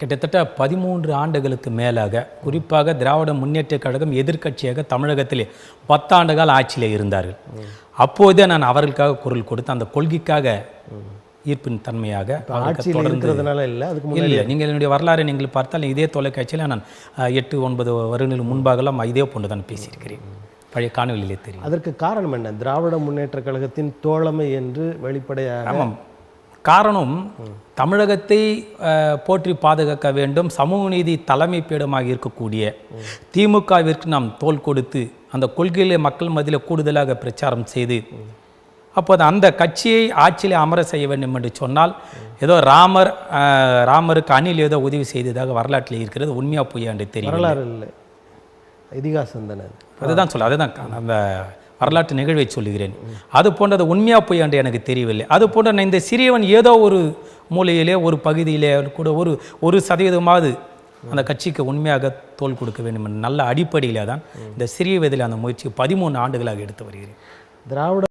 கிட்டத்தட்ட பதிமூன்று ஆண்டுகளுக்கு மேலாக குறிப்பாக திராவிட முன்னேற்றக் கழகம் எதிர்க்கட்சியாக தமிழகத்திலே பத்தாண்டு கால ஆட்சியில் இருந்தார்கள். அப்போதே நான் அவர்களுக்காக குரல் கொடுத்து அந்த கொள்கைக்காக ஈர்ப்பின் தன்மையாக அவருக்கு ஆட்சியில் தொடர்ந்து இருக்கிறதுனால இல்லை அதுக்கு இல்லை நீங்கள் என்னுடைய வரலாறை நீங்கள் பார்த்தால் இதே தொலைக்காட்சியில் நான் எட்டு ஒன்பது வருடங்களுக்கு முன்பாகலாம் இதே போன்று தான் பேசியிருக்கிறேன். பழைய காணொலியிலே தெரியும். அதற்கு காரணம் என்ன? திராவிட முன்னேற்ற கழகத்தின் தோழமை என்று வெளிப்படையாக ஆமாம். காரணம் தமிழகத்தை போற்றி பாதுகாக்க வேண்டும். சமூக நீதி தலைமை பீடமாக இருக்கக்கூடிய திமுகவிற்கு நாம் தோள் கொடுத்து அந்த கொள்கையிலே மக்கள் மத்தியில் கூடுதலாக பிரச்சாரம் செய்து அப்போது அந்த கட்சியை ஆட்சியிலே அமர செய்ய வேண்டும் என்று சொன்னால் ஏதோ ராமர் ராமருக்கு அணில் ஏதோ உதவி செய்ததாக வரலாற்றில் இருக்கிறது. உண்மையா பொய்யா என்று தெரியும் வரலாறு இல்லை. இதிகாசம் தானே அது. அதுதான் சொல்ல அதுதான் அந்த வரலாற்று நிகழ்வை சொல்லுகிறேன். அது போன்றது உண்மையாக பொய் என்று எனக்கு தெரியவில்லை. அது போன்ற நான் இந்த சிறியவன் ஏதோ ஒரு மூலையிலே ஒரு பகுதியிலே கூட ஒரு ஒரு சதவீதமாவது அந்த கட்சிக்கு உண்மையாக தோல் கொடுக்க வேண்டும் என்ற நல்ல அடிப்படையில் தான் இந்த சிறிய வயதில் அந்த முயற்சி பதிமூணு ஆண்டுகளாக எடுத்து வருகிறேன். திராவிட